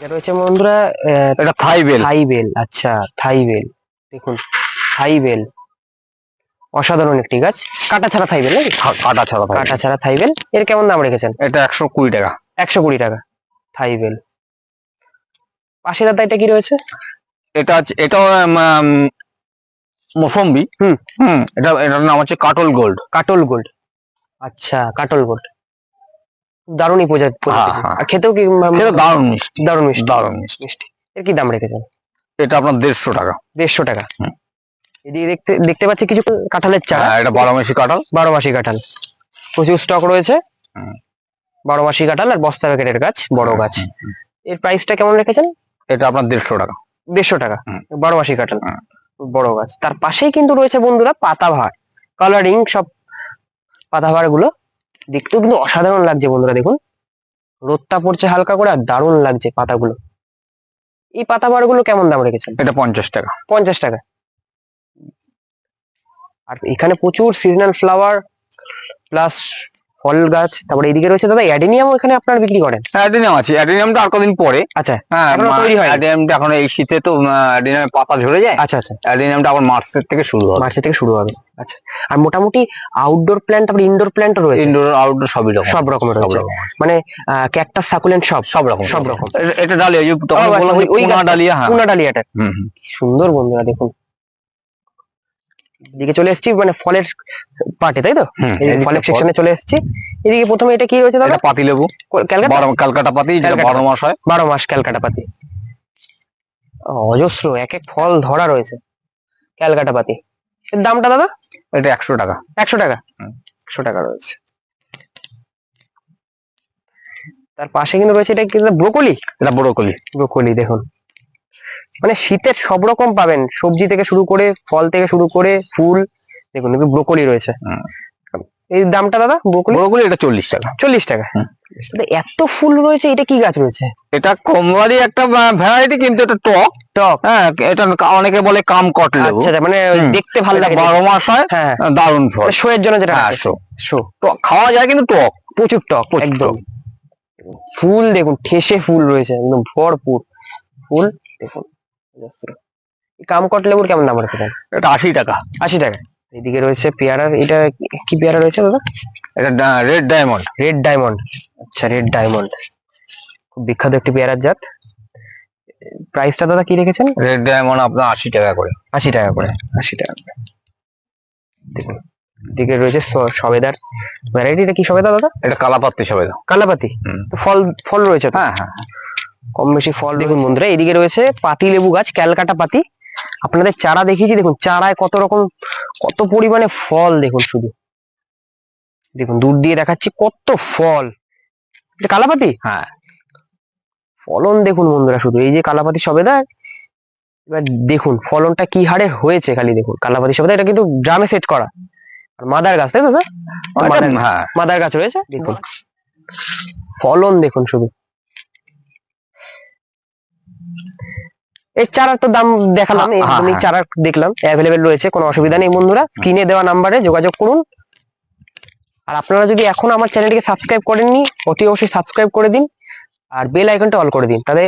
এটা রয়েছে বন্ধুরা এটা থাই বেল থাই বেল আচ্ছা থাই বেল দেখুন থাই বেল অসাধারণ একটি গাছ। কাটা ছাড়া থাই বেল নাকি কাটা ছাড়া কাটা ছাড়া থাই বেল এর কেমন দাম রেখেছেন? এটা একশো কুড়ি টাকা। একশো কুড়ি টাকা। থাই বেল পাশে দাদা এটা কি রয়েছে এটা উম, মৌসম্বি। হুম। হুম এটা এটার নাম হচ্ছে কাটল গোল্ড। কাটল গোল্ড। আচ্ছা কাটল গোল্ড। দারুণই প্রজাতি প্রজাতি। হ্যাঁ। আর খেতেও কি দারুণ মিষ্টি। দারুণ মিষ্টি। দারুণ মিষ্টি। এর কি দাম রেখেছেন? এটা আপনার দেড়শো টাকা। দেড়শো টাকা। এদিকে দেখতে দেখতে পাচ্ছি কিছু কাঁঠালের চারা। হ্যাঁ, এটা বারো মাসি কাঁঠাল। বারো মাসি কাঁঠাল। প্রচুর স্টক রয়েছে। বারো মাসি কাঁঠাল আর বস্তা প্যাকেটের গাছ বড় গাছ। এর প্রাইসটা কেমন রেখেছেন? এটা আপনার দেড়শো টাকা। দেড়শো টাকা। বারো মাসি কাঁঠাল। বড় গাছ। তার পাশেই কিন্তু রয়েছে বন্ধুরা পাতাভার। কালারিং সব পাতাভারগুলো দেখতেও কিন্তু অসাধারণ লাগছে বন্ধুরা দেখুন। রোদটা পড়ছে হালকা করে আর দারুণ লাগছে পাতাগুলো। এই পাতা গুলো কেমন দাম রেখেছেন? এটা পঞ্চাশ টাকা। পঞ্চাশ টাকা। আর এখানে প্রচুর সিজনাল ফ্লাওয়ার প্লাস ফল গাছ তারপরে এদিকে রয়েছে দাদা অ্যাডেনিয়াম এখানে আপনারা বিক্রি করেন? অ্যাডিনিয়াম আছে অ্যাডিনিয়ামটা আর কদিন পরে। আচ্ছা হ্যাঁ তৈরি হয়নি। অ্যাডিনিয়ামটা এখন এই শীতে তো অ্যাডিনিয়ামের পাতা ঝরে যায়। আচ্ছা আচ্ছা। অ্যাডিনিয়ামটা আবার মার্চের থেকে শুরু হবে। মার্চের থেকে শুরু হবে। আচ্ছা আর মোটামুটি আউটডোর প্ল্যান্ট তারপরে ইনডোর প্ল্যান্টও রয়েছে? ইনডোর আউটডোর সবই রকম। সব রকমের রয়েছে। মানে ক্যাকটাস সাকুলেন্ট সব? সব রকম সব রকম। এটা- ডালিয়া ওই আচ্ছা, ওই- ডালিয়া হ্যাঁ। ডালিয়াটা। সুন্দর বন্ধুরা দেখুন। এদিকে চলে এসেছি মানে ফলের পার্টে তাই তো? ফলের সেকশনে চলে এসেছি। এদিকে প্রথমে এটা কি হয়েছে দাদা? পাতি লেবু। ক্যালকাটা? পাতি যেটা। বারো মাস হয়। বারো মাস ক্যালকাটা পাতি। অজস্র এক এক ফল ধরা রয়েছে ক্যালকাটা পাতি। এর দামটা দাদা? এটা একশো টাকা। একশো টাকা। একশো টাকা রয়েছে। তার পাশে কিন্তু রয়েছে এটা কিন্তু ব্রোকলি? এটা ব্রোকলি। ব্রোকলি দেখুন। মানে শীতের সব রকম পাবেন। সবজি থেকে শুরু করে ফল থেকে শুরু করে ফুল দেখুন ব্রোকলি রয়েছে। এই দামটা দাদা ব্রোকলি? ব্রোকলি এটা চল্লিশ টাকা। চল্লিশ টাকা। এত ফুল রয়েছে এটা কি গাছ রয়েছে? এটা কমবারই একটা ভ্যারাইটি কিন্তু এটা টক। টক। হ্যাঁ এটা অনেকে বলে কাম কট লেবু আচ্ছা আচ্ছা, মানে দেখতে ভালো লাগে বারো মাস হয় হ্যাঁ। দারুণ ফল। শো এর জন্য যেটা হ্যাঁ শো। শো। টক খাওয়া যায় কিন্তু টক। প্রচুর টক একদম। ফুল দেখুন ঠেসে ফুল রয়েছে একদম ভরপুর। ফুল দেখুন। কামকট লেবুর কেমন দাম রেখেছেন এটা আশি টাকা। আশি টাকা। এদিকে রয়েছে পেয়ারা। এটা কি- পেয়ারা রয়েছে দাদা এটা রেড ডায়মন্ড। রেড ডায়মন্ড আচ্ছা রেড ডায়মন্ড খুব বিখ্যাত একটি পেয়ারার জাত। প্রাইসটা দাদা কি রেখেছেন? রেড ডায়মন্ড আপনার আশি টাকা করে। আশি টাকা করে। আশি টাকা করে। দেখুন এদিকে রয়েছে সবেদার। ভ্যারাইটিটা কি সবেদা দাদা? এটা কালাপাত্তি সবাই দাও কালাপাতি তো ফল ফল রয়েছে তো? হ্যাঁ হ্যাঁ। কম বেশি ফল দেখুন বন্ধুরা এদিকে রয়েছে পাতি লেবু গাছ ক্যালকাটা পাতি। আপনাদের চারা দেখিয়েছি দেখুন চারায় কত রকম কত পরিমাণে ফল দেখুন শুধু। দেখুন দূর দিয়ে দেখাচ্ছি কত ফল। এটা কালাপাতি? হ্যাঁ। ফলন দেখুন বন্ধুরা শুধু এই যে কালাপাতি সবেদা এবার দেখুন ফলনটা কি হারে হয়েছে খালি দেখুন। কালাপাতি সবেদা এটা কিন্তু ড্রামে সেট করা। আর মাদার গাছ তাই তো দাদা? হ্যাঁ। মাদার গাছ রয়েছে? দেখুন। ফলন দেখুন শুধু। এর চারার তো দাম দেখালাম হ্যাঁ, হ্যাঁ, একদমই হ্যাঁ। চারা দেখলাম অ্যাভেলেবেল রয়েছে কোনো অসুবিধা নেই বন্ধুরা। স্ক্রিনে দেওয়া নাম্বারে যোগাযোগ করুন। আর আপনারা যদি এখন আমার চ্যানেলটিকে সাবস্ক্রাইব করেননি অতি অবশ্যই সাবস্ক্রাইব করে দিন আর বেল আইকনটা অল করে দিন তাহলে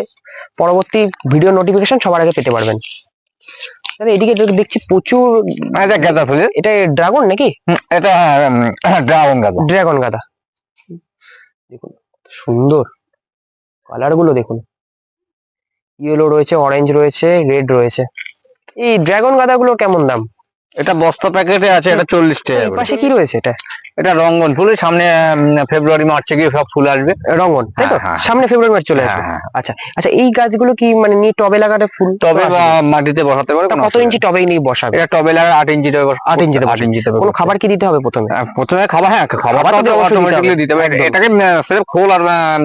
পরবর্তী ভিডিও নোটিফিকেশন সবার আগে পেতে পারবেন। দাদা, এদিকে দেখছি প্রচুর এটা গাঁদা ফুলের। এটা ড্রাগন নাকি? এটা ড্রাগন গাঁদা। ড্রাগন গাদা। দেখুন সুন্দর। কালারগুলো দেখুন। ইয়েলো রয়েছে অরেঞ্জ রয়েছে রেড রয়েছে। এই ড্রাগন গাঁদাগুলো কেমন দাম? এটা বস্তা প্যাকেটে আছে এটা চল্লিশ টাকা। পাশে কি রয়েছে এটা? এটা রঙ্গন ফুল সামনে ফেব্রুয়ারি মার্চে গিয়ে সব ফুল আসবে। রঙ্গন তাই তো? হ্যাঁ, হ্যাঁ। সামনে ফেব্রুয়ারি মার্চ চলে হ্যাঁ আসবে। হ্যাঁ। আচ্ছা আচ্ছা এই গাছগুলো কি মানে নিয়ে টবে লাগাতে ফুল টবে বা মাটিতে বসাতে পারে কত ইঞ্চি টবে নিয়ে বসাবে? এটা টবে লাগা আট ইঞ্চিতে বস- আট ইঞ্চিতে আট বসাবে। ইঞ্চিতে কোনো খাবার কি দিতে হবে প্রথমে? প্রথমে খাবার হ্যাঁ খাবার তো অটোমেটিকলি হবে। দিতে হবে। এটাকে সেটা খোল আর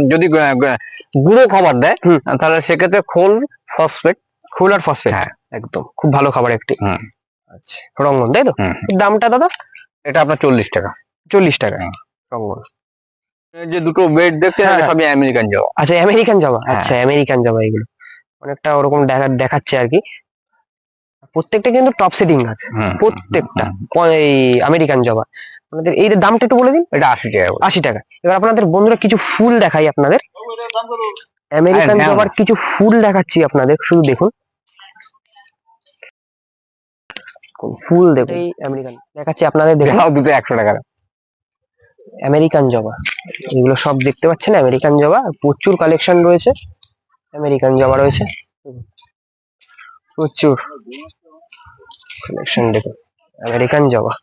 যদি গুঁড়ো খাবার দেয়। তাহলে সেক্ষেত্রে খোল ফসফেট। খোল আর ফসফেট? হ্যাঁ। একদম। খুব ভালো খাবার একটি। হুম। আচ্ছা রঙন তাই তো? দামটা দাদা? এটা আপনার চল্লিশ টাকা। চল্লিশ টাকা। এই যে দুটো বেড দেখছেন হ্যাঁ, হ্যাঁ। সবই আমেরিকান জবা আচ্ছা আমেরিকান জবা হ্যাঁ। আচ্ছা আমেরিকান জবা এগুলো। অনেকটা ওরকম দেখা দেখাচ্ছে আর কি। প্রত্যেকটা কিন্তু টপ সেটিং আছে। প্রত্যেকটা এই আমেরিকান জবা আপনাদের এই দামটা একটু বলে দিন। এটা আশি টাকা আশি টাকা। এবার আপনাদের বন্ধুরা কিছু ফুল দেখাই আপনাদের। আমেরিকান জবার কিছু ফুল দেখাচ্ছি আপনাদের। শুধু দেখুন। কোন ফুল এই আমেরিকান দেখাচ্ছি আপনাদের দেখুন। দুটো একশো টাকা। আমেরিকান জবা এগুলো সব দেখতে পাচ্ছেন আমেরিকান জবা প্রচুর কালেকশন রয়েছে আমেরিকান জবা রয়েছে। প্রচুর কালেকশন দেখুন আমেরিকান জবা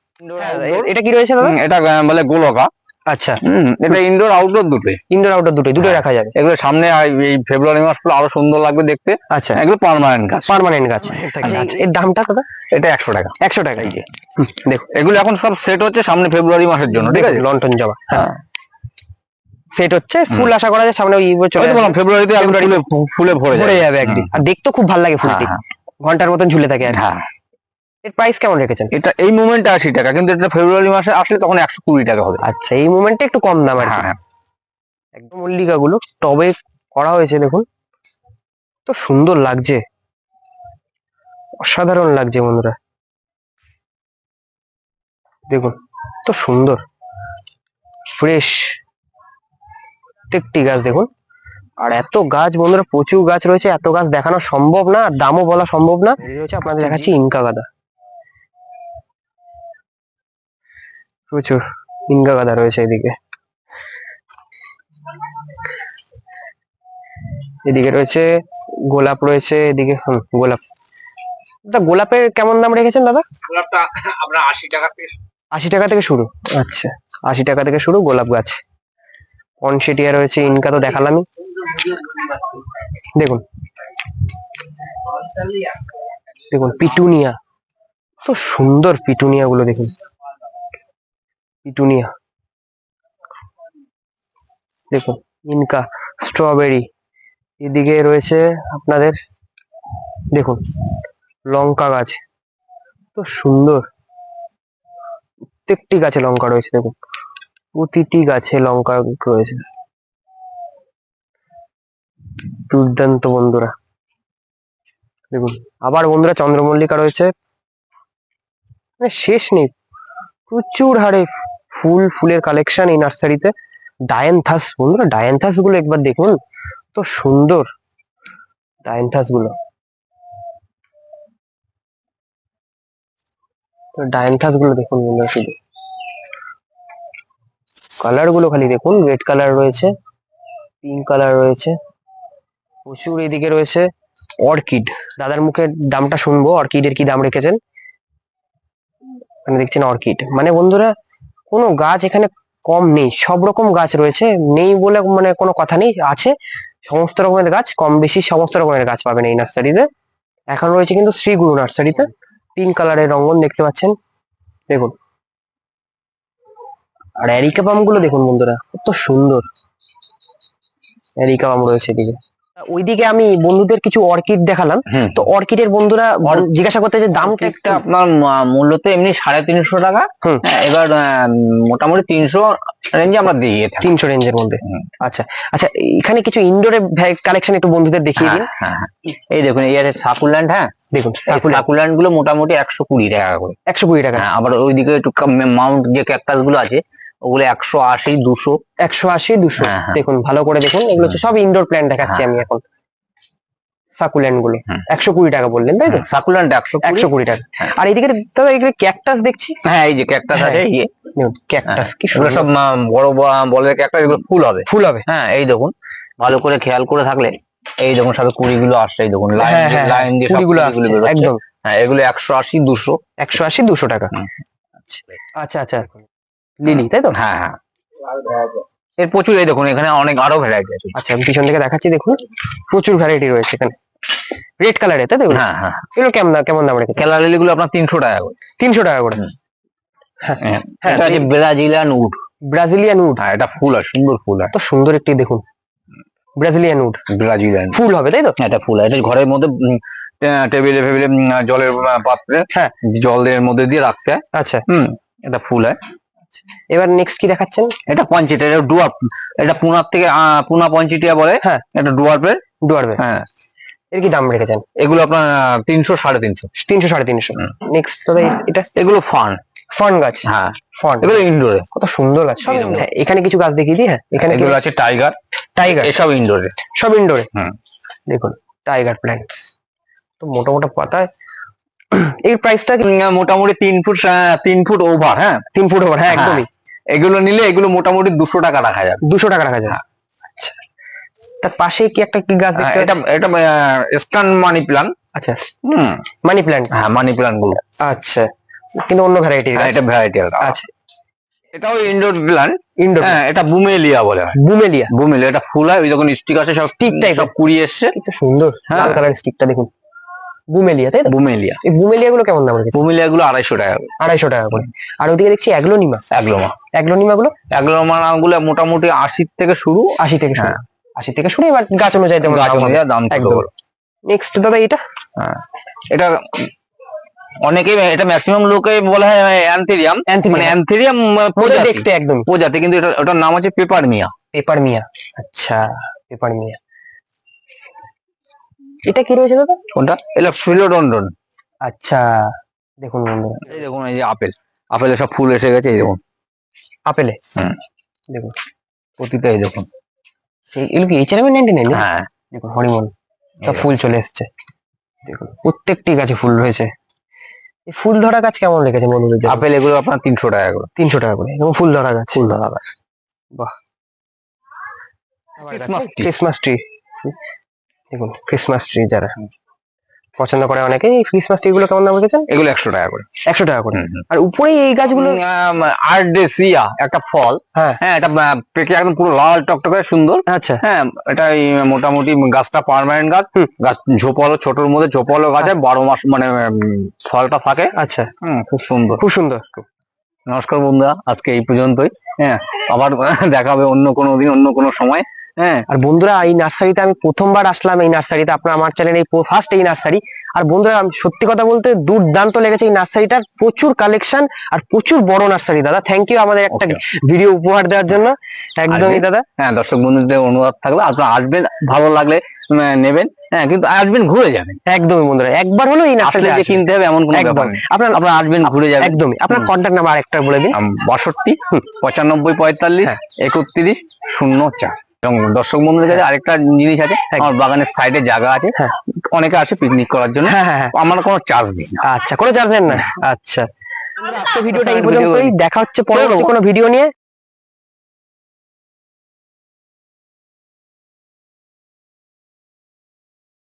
হ্যাঁ, এটা কি রয়েছে দাদা? এটা বলে গোলকা আচ্ছা। হুম, এটা ইনডোর আউটডোর দুটোই। ইনডোর আউটডোর দুটোই দুটোই রাখা যাবে। এগুলো সামনে এই ফেব্রুয়ারি মাস পুরো আরও সুন্দর লাগবে দেখতে। আচ্ছা। এগুলো পার্মানেন্ট গাছ। পার্মানেন্ট গাছ। আচ্ছা এর দামটা এটা একশো টাকা। একশো টাকা এই যে হুম, এগুলো এখন সব সেট হচ্ছে সামনে ফেব্রুয়ারি মাসের জন্য ঠিক আছে? লন্ঠন জবা। হ্যাঁ। সেট হচ্ছে ফুল আশা করা যায় সামনে ওই চলে। বললাম ফেব্রুয়ারিতে একদম ফুলে ভরে যাবে। একদিন। আর দেখতেও খুব ভালো লাগে ফুলটি। হ্যাঁ, ঘণ্টার মতন ঝুলে থাকে হ্যাঁ। এর প্রাইস কেমন রেখেছেন? এটা এই মোমেন্টে আশি টাকা কিন্তু এটা ফেব্রুয়ারি মাসে আসলে তখন একশো কুড়ি টাকা হবে। আচ্ছা এই মোমেন্টে একটু কম দাম আর হ্যাঁ একদম মল্লিকা গুলো টবে করা হয়েছে দেখুন। তো সুন্দর লাগছে। অসাধারণ লাগছে বন্ধুরা। দেখুন তো সুন্দর। ফ্রেশ প্রত্যেকটি গাছ দেখুন। আর এত গাছ বন্ধুরা প্রচুর গাছ রয়েছে। এত গাছ দেখানো সম্ভব না আর দামও বলা সম্ভব না। এই রয়েছে আপনাদের দেখাচ্ছি ইনকা গাদা। প্রচুর ইনকা গাদা রয়েছে এদিকে। এদিকে রয়েছে গোলাপ রয়েছে এদিকে হুম, গোলাপ। দাদা গোলাপের কেমন দাম রেখেছেন দাদা? গোলাপটা আমরা আশি টাকা থেকে আশি টাকা থেকে শুরু? আচ্ছা আশি টাকা থেকে শুরু গোলাপ গাছ। পনসেটিয়া রয়েছে ইনকা তো দেখালামই। দেখুন। দেখুন পিটুনিয়া। তো সুন্দর পিটুনিয়া গুলো দেখুন। পিটুনিয়া দেখুন, ইনকা স্ট্রবেরি। এদিকে রয়েছে আপনাদের, দেখুন, লঙ্কা গাছ। তো সুন্দর। প্রত্যেকটি গাছে লঙ্কা রয়েছে, দেখুন। প্রতিটি গাছে লঙ্কা রয়েছে। দুর্দান্ত বন্ধুরা। দেখুন, আবার বন্ধুরা চন্দ্রমল্লিকা রয়েছে। মানে শেষ নেই। প্রচুর হারে ফুল ফুলের কালেকশন এই নার্সারিতে ডায়ান্থাস বন্ধুরা ডায়ান্থাসগুলো একবার দেখুন। তো সুন্দর ডায়ান্থাসগুলো। তো ডায়ান্থাসগুলো দেখুন বন্ধুরা শুধু। কালারগুলো খালি দেখুন রেড কালার রয়েছে পিঙ্ক কালার রয়েছে, প্রচুর এদিকে রয়েছে অর্কিড দাদার মুখে দামটা শুনব অর্কিডের কি দাম রেখেছেন? দেখছেন অর্কিড মানে বন্ধুরা কোনো গাছ এখানে কম নেই, সব রকম গাছ রয়েছে, নেই বলে মানে কোনো কথা নেই, আছে। সমস্ত রকমের গাছ, কম বেশি সমস্ত রকমের গাছ পাবেন এই নার্সারিতে। এখন রয়েছে কিন্তু শ্রীগুরু নার্সারিতে, পিঙ্ক কালারের রঙ্গন দেখতে পাচ্ছেন, দেখুন। আর অ্যারিকা পামগুলো দেখুন বন্ধুরা, কত সুন্দর। অ্যারিকা পাম রয়েছে এদিকে। ওইদিকে আমি বন্ধুদের কিছু অর্কিড দেখালাম। তো অর্কিডের বন্ধুরা জিজ্ঞাসা করতে যে দামটা একটা আপনার মূল্য তো এমনি সাড়ে তিনশো টাকা। হ্যাঁ, এবার মোটামুটি তিনশো রেঞ্জে আমরা দিয়ে তিনশো রেঞ্জের মধ্যে। আচ্ছা আচ্ছা এখানে কিছু ইনডোরে কালেকশন একটু বন্ধুদের দেখিয়ে দিন। হ্যাঁ, হ্যাঁ। এই দেখুন এই আছে সাকুল্যান্ড হ্যাঁ? দেখুন সাকুল্যান্ডগুলো মোটামুটি একশো কুড়ি টাকা করে। একশো কুড়ি টাকা। হ্যাঁ, আবার ওইদিকে একটু মাউন্ট যে ক্যাকটাসগুলো আছে ওগুলো একশো আশি দুশো। একশো আশি দুশো। হ্যাঁ, হ্যাঁ। দেখুন ভালো করে দেখুন। এগুলো হচ্ছে সব ইনডোর প্ল্যান্ট দেখাচ্ছি আমি এখন। সাকুল্যান্ডগুলো। একশো কুড়ি টাকা বললেন তাই তো? সাকুল্যান্ড একশো একশো কুড়ি টাকা। হ্যাঁ। আর এইদিকে দাদা এগুলো ক্যাকটাস দেখছি? হ্যাঁ এই যে ক্যাকটাস হ্যাঁ। আছে ইয়ে ক্যাকটাস কি সুন্দর। সব বড় ব- বড়দের ক্যাকটাস এগুলো ফুল হবে। ফুল হবে। হ্যাঁ এই দেখুন। ভালো করে খেয়াল করে থাকলে এই দেখুন সব কুড়ি গুলো আসছে এই দেখুন লাইন হ্যাঁ হ্যাঁ লাইন দিয়ে কুড়িগুলো। একদম। হ্যাঁ এগুলো একশো আশি দুশো। একশো আশি দুশো টাকা। আচ্ছা আচ্ছা। লিলি তাই তো? হ্যাঁ হ্যাঁ। এর প্রচুর এই দেখুন এখানে অনেক আরও ভ্যারাইটি আছে। আচ্ছা আমি পিছন থেকে দেখাচ্ছি দেখুন। প্রচুর ভ্যারাইটি রয়েছে এখানে। রেড কালারের তাই তো? এগুলো? হ্যাঁ হ্যাঁ। এগুলো কেমন দাম- কেমন দাম রেখেছে কেলা লিলিগুলো আপনার তিনশো টাকা করে। তিনশো টাকা করে। হ্যাঁ। হ্যাঁ হ্যাঁ, এটা আছে ব্রাজিলিয়ান উড ব্রাজিলিয়ান উড হ্যাঁ এটা ফুল আর সুন্দর ফুল আর তো সুন্দর একটি দেখুন ব্রাজিলিয়ান উড ব্রাজিলিয়ান ফুল হবে তাই তো? এটা ফুল এটা ঘরের মধ্যে টেবিলে ফেবিলে জলের পাত্রে হ্যাঁ। জলের মধ্যে দিয়ে রাখতে হয়। আচ্ছা। হুম এটা ফুল হয়। এবার নেক্সট কি দেখাচ্ছেন? এটা পঞ্চিটা এটা ডুয়ার্প এটা পুনার থেকে পুনা পঞ্চিটিয়া বলে হ্যাঁ। এটা ডুয়ার্পের ডুয়ারবে হ্যাঁ। এর কি দাম রেখেছেন? এগুলো আপনার তিনশো সাড়ে তিনশো। তিনশো সাড়ে তিনশো। নেক্সট দাদা এটা? এগুলো ফান ফন গাছ? হ্যাঁ। ফন এগুলো ইনডোরে কত সুন্দর গাছ হ্যাঁ, এখানে কিছু গাছ দেখিয়ে দিই হ্যাঁ। এখানে এগুলো আছে? টাইগার টাইগার এসব ইনডোরে সব ইনডোরে হুম। দেখুন টাইগার প্ল্যান্টস তো মোটা মোটা পাতায় এর প্রাইসটা মোটামুটি তিন ফুট তিন ফুট ওভার হ্যাঁ? তিন ফুট ওভার হ্যাঁ হ্যাঁ। একদমই। এগুলো নিলে এগুলো মোটামুটি দুশো টাকা রাখা যাবে। দুশো টাকা রাখা যায় আচ্ছা। তার পাশে কি একটা কি গাছ হ্যাঁ, দেখতে এটা এটা স্টান মানি প্লান্ট আচ্ছা হুম। মানি প্ল্যান্ট হ্যাঁ মানি গুলো। আচ্ছা। কিন্তু অন্য ভ্যারাইটির হ্যাঁ, এটা ভ্যারাইটি আচ্ছা। এটাও ইনডোর প্লান্ট ইনডোর হ্যাঁ এটা বুমেলিয়া বলে বুমেলিয়া বুমেলিয়া এটা ফুল হয় ওই যখন স্টিক আছে সব Stick type সব কুড়ি এসছে। সুন্দর। হ্যাঁ। লাল কালারের স্টিকটা দেখুন। বুমেলিয়া তাই তো? বুমেলিয়া। এই বুমেলিয়া গুলো কেমন দাম রেখেছে? বুমেলিয়া গুলো আড়াইশো টাকা করে। আড়াইশো টাকা করে। আর ওদিকে দেখছি অ্যাগ্লোনিমা। একলোমা অ্যাগ্লোনিমা গুলো একলোমা গুলো মোটামুটি আশির থেকে শুরু। আশি থেকে শুরু। হ্যাঁ। আশি থেকে শুরু এবার গাছ অনুযায়ী গাছ অনুযায়ী দাম একদম। নেক্সট দাদা এটা? এটা অনেকে এটা ম্যাক্সিমাম লোকে বলা হয় অ্যান্থেরিয়াম মানে অ্যান্থেরিয়াম মনে প্রজাতি। দেখতে একদম। প্রজাতি কিন্তু এটা ওটার নাম হচ্ছে পেপার মিয়া পেপার মিয়া আচ্ছা পেপার মিয়া এটা কি রয়েছে দাদা? কোনটা? এটা ফিলোডন্ডন আচ্ছা দেখুন বন্ধুরা। এই দেখুন এই যে আপেল। আপেলে সব ফুল এসে গেছে এই দেখুন। আপেলে। দেখুন। প্রতিটা এই দেখুন। এগুলো কি এইচআরএম নাইনটি নাইন হ্যাঁ। দেখুন হরিমন সব ফুল চলে এসছে। দেখুন প্রত্যেকটি গাছে ফুল রয়েছে। এই ফুল ধরা গাছ কেমন রেখেছেন বন্ধুদের জন্য? আপেল এগুলো আপনার তিনশো টাকা করে। তিনশো টাকা করে এবং ফুল ধরা গাছ। ফুল ধরা গাছ। tree। ক্রিসমাস ট্রি দেখুন ক্রিসমাস ট্রি যারা পছন্দ করে অনেকে এই ক্রিসমাস ট্রি গুলো কেমন দাম রেখেছেন? এগুলো একশো টাকা করে। একশো টাকা করে। আর উপরে এই গাছগুলো আর্ডেসিয়া একটা ফল। হ্যাঁ। হ্যাঁ এটা পেকে একদম পুরো লাল টকটকে সুন্দর। আচ্ছা। হ্যাঁ এটা মোটামুটি গাছটা পার্মানেন্ট গাছ। গাছ ঝোপালো ছোটর মধ্যে ঝোপালো গাছ হয়, বারো মাস মানে ফলটা থাকে। আচ্ছা। খুব সুন্দর। খুব সুন্দর। নমস্কার বন্ধুরা আজকে এই পর্যন্তই। হ্যাঁ আবার দেখা হবে অন্য কোনো দিন অন্য কোনো সময়। হ্যাঁ। আর বন্ধুরা এই নার্সারিতে আমি প্রথমবার আসলাম এই নার্সারিতে আপনার আমার চ্যানেল এই ফার্স্ট এই নার্সারি। আর বন্ধুরা আমি সত্যি কথা বলতে দুর্দান্ত লেগেছে এই নার্সারিটার। প্রচুর কালেকশন আর প্রচুর বড় নার্সারি দাদা। থ্যাংক ইউ আমাদের একটা ভিডিও উপহার দেওয়ার জন্য। একদমই দাদা। হ্যাঁ দর্শক বন্ধুদের অনুরোধ থাকবে আপনারা আসবেন ভালো লাগলে নেবেন। হ্যাঁ কিন্তু আসবেন ঘুরে যাবেন। একদমই বন্ধুরা। একবার হলো এই নার্সারি যে কিনতে হবে এমন কোনো ব্যাপার নেই। আপনার আপনারা আসবেন ঘুরে যাবেন। একদমই। আপনার। কন্ট্যাক্ট নাম্বার একটা বলে দিন। বাষট্টি পঁচানব্বই পঁয়তাল্লিশ হ্যাঁ। একত্রিশ শূন্য চার। এবং দর্শক বন্ধুদের কাছে আরেকটা জিনিস আছে আমার বাগানের সাইডে জায়গা আছে হ্যাঁ। অনেকে আসে পিকনিক করার জন্য। হ্যাঁ হ্যাঁ হ্যাঁ। আমার কোনো চার্জ নেই। আচ্ছা কোনো চার্জ নেন না? আচ্ছা। আজকে ভিডিওটা এই পর্যন্তই দেখা হচ্ছে পরে। কোনো ভিডিও নিয়ে।